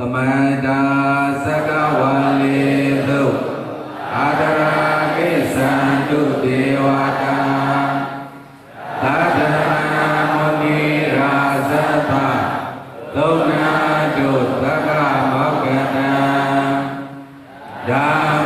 သမန္တာသကဝါလေသုအာဒရာကိသံတုဒေဝတာသာဒနာမုနိရာဇတသုံးနာတုသကမောကတံဓမ္မ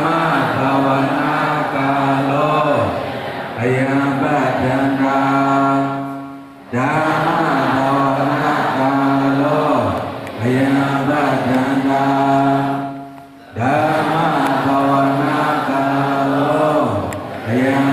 Yeah.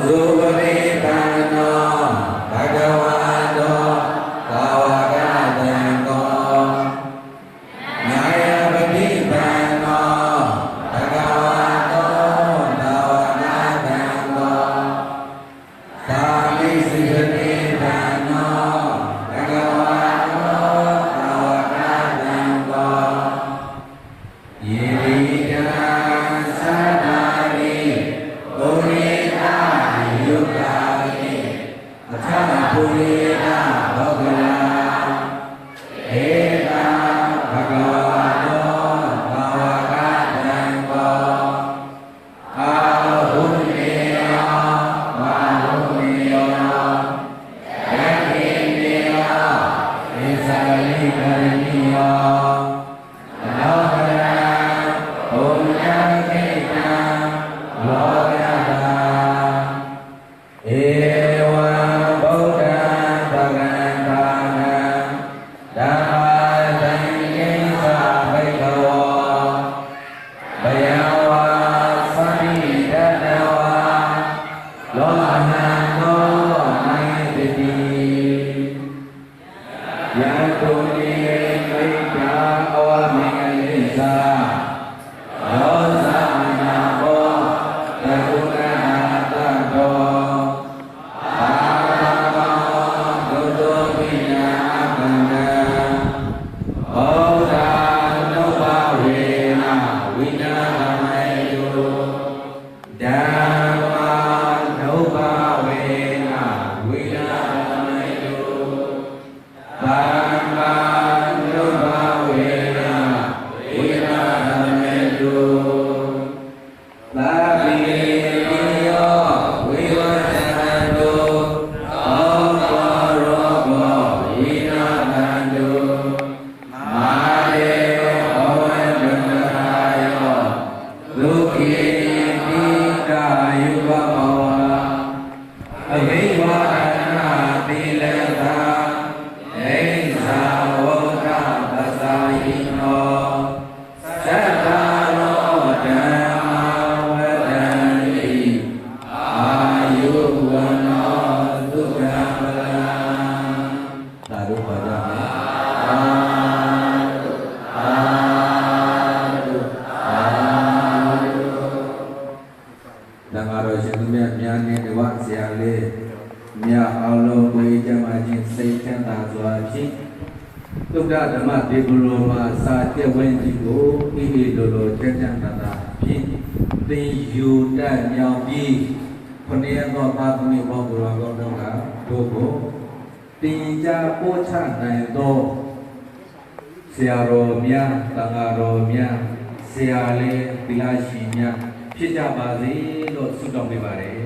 perdoa now ဝဆရာလေးမြတ်အောင်လုံးဝေကျမချင်းစိတ်ချမ်းသာစွာဖြင့်သုဒ္ဓဓမ္မဒေဂလိုမှာစာကျက်ဝင်းကြီးကိုဤဤလိုလိုကျမ်းကျမ်းသာသာဖြင့်သင်ယူတတ်မြောင်ပြီးခဏရသောပါသမီဘောဂရောကောင်းတော်ကတို့ကိုတင်ကြားပို့ချနိုင်သောဆရာတော်များတန်ဃာတော်များဆရာလေးတိလရှိများဖြစ်ကြပါစေလို့ဆုတောင်းပေးပါတယ်